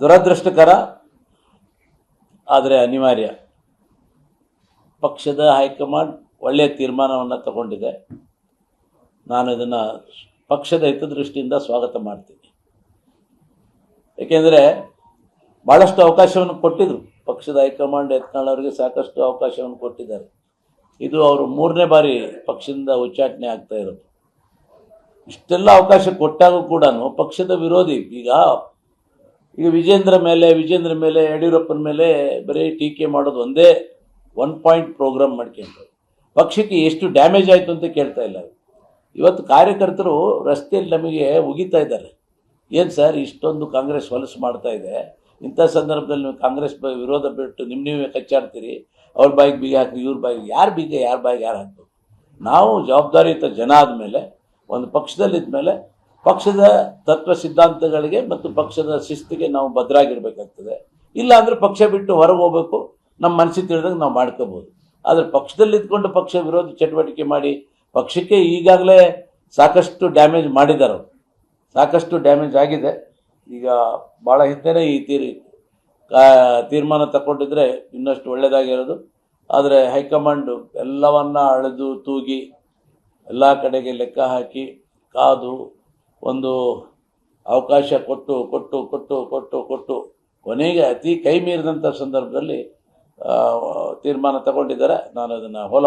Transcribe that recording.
ದುರದೃಷ್ಟಕರ, ಆದರೆ ಅನಿವಾರ್ಯ. ಪಕ್ಷದ ಹೈಕಮಾಂಡ್ ಒಳ್ಳೆಯ ತೀರ್ಮಾನವನ್ನು ತಗೊಂಡಿದೆ. ನಾನು ಇದನ್ನು ಪಕ್ಷದ ಹಿತದೃಷ್ಟಿಯಿಂದ ಸ್ವಾಗತ ಮಾಡ್ತೀನಿ. ಏಕೆಂದರೆ ಭಾಳಷ್ಟು ಅವಕಾಶವನ್ನು ಕೊಟ್ಟಿದ್ರು. ಪಕ್ಷದ ಹೈಕಮಾಂಡ್ ಯತ್ನಾಳ್ ಅವರಿಗೆ ಸಾಕಷ್ಟು ಅವಕಾಶವನ್ನು ಕೊಟ್ಟಿದ್ದಾರೆ. ಇದು ಅವರು ಮೂರನೇ ಬಾರಿ ಪಕ್ಷದಿಂದ ಉಚ್ಚಾಟನೆ ಆಗ್ತಾ ಇರೋದು. ಇಷ್ಟೆಲ್ಲ ಅವಕಾಶ ಕೊಟ್ಟಾಗೂ ಕೂಡ ಪಕ್ಷದ ವಿರೋಧಿ ಈಗ ಈಗ ವಿಜೇಂದ್ರ ಮೇಲೆ ವಿಜೇಂದ್ರ ಮೇಲೆ, ಯಡಿಯೂರಪ್ಪನ ಮೇಲೆ ಬರೀ ಟೀಕೆ ಮಾಡೋದು ಒಂದೇ ಒನ್ ಪಾಯಿಂಟ್ ಪ್ರೋಗ್ರಾಮ್ ಮಾಡ್ಕೊಂಡು ಪಕ್ಷಕ್ಕೆ ಎಷ್ಟು ಡ್ಯಾಮೇಜ್ ಆಯಿತು ಅಂತ ಕೇಳ್ತಾ ಇಲ್ಲ. ಇವತ್ತು ಕಾರ್ಯಕರ್ತರು ರಸ್ತೆಯಲ್ಲಿ ನಮಗೆ ಉಗಿತಾ ಇದ್ದಾರೆ. ಏನು ಸರ್, ಇಷ್ಟೊಂದು ಕಾಂಗ್ರೆಸ್ ಹೊಲಸು ಮಾಡ್ತಾ ಇದೆ. ಇಂಥ ಸಂದರ್ಭದಲ್ಲಿ ನೀವು ಕಾಂಗ್ರೆಸ್ ವಿರೋಧ ಬಿಟ್ಟು ನಿಮ್ಮ ನೀವೇ ಕಚ್ಚಾಡ್ತೀರಿ. ಅವ್ರ ಬಾಯಿಗೆ ಬೀಗ ಹಾಕಿ ಇವ್ರ ಬಾಯಿಗೆ ಯಾರು ಬೀಗ, ಯಾರ ಬಾಯಿಗೆ ಯಾರು ಹಾಕ್ಬೇಕು? ನಾವು ಜವಾಬ್ದಾರಿಯುತ ಜನ ಆದಮೇಲೆ, ಒಂದು ಪಕ್ಷದಲ್ಲಿದ್ಮೇಲೆ ಪಕ್ಷದ ತತ್ವ ಸಿದ್ಧಾಂತಗಳಿಗೆ ಮತ್ತು ಪಕ್ಷದ ಶಿಸ್ತಿಗೆ ನಾವು ಭದ್ರಾಗಿರ್ಬೇಕಾಗ್ತದೆ. ಇಲ್ಲ ಅಂದರೆ ಪಕ್ಷ ಬಿಟ್ಟು ಹೊರಗೆ ಹೋಗ್ಬೇಕು. ನಮ್ಮ ಮನಸ್ಸಿಗೆ ತಿಳಿದಂಗೆ ನಾವು ಮಾಡ್ಕೋಬೋದು. ಆದರೆ ಪಕ್ಷದಲ್ಲಿ ಇದ್ಕೊಂಡು ಪಕ್ಷ ವಿರೋಧಿ ಚಟುವಟಿಕೆ ಮಾಡಿ ಪಕ್ಷಕ್ಕೆ ಈಗಾಗಲೇ ಸಾಕಷ್ಟು ಡ್ಯಾಮೇಜ್ ಮಾಡಿದ್ದಾರೆ. ಸಾಕಷ್ಟು ಡ್ಯಾಮೇಜ್ ಆಗಿದೆ. ಈಗ ಭಾಳ ಹಿಂದೆನೇ ಈ ತೀರಿ ತೀರ್ಮಾನ ತಗೊಂಡಿದ್ರೆ ಇನ್ನಷ್ಟು ಒಳ್ಳೆಯದಾಗಿರೋದು ಆದರೆ ಹೈಕಮಾಂಡು ಎಲ್ಲವನ್ನ ಅಳೆದು ತೂಗಿ ಎಲ್ಲ ಕಡೆಗೆ ಲೆಕ್ಕ ಹಾಕಿ, ಕಾದು ಒಂದು ಅವಕಾಶ ಕೊಟ್ಟು ಕೊಟ್ಟು ಕೊಟ್ಟು ಕೊಟ್ಟು ಕೊಟ್ಟು ಕೊನೆಗೆ ಅತಿ ಕೈ ಮೀರಿದಂಥ ಸಂದರ್ಭದಲ್ಲಿ ತೀರ್ಮಾನ ತಗೊಂಡಿದ್ದಾರೆ. ನಾನು ಅದನ್ನು ಹೋಲ್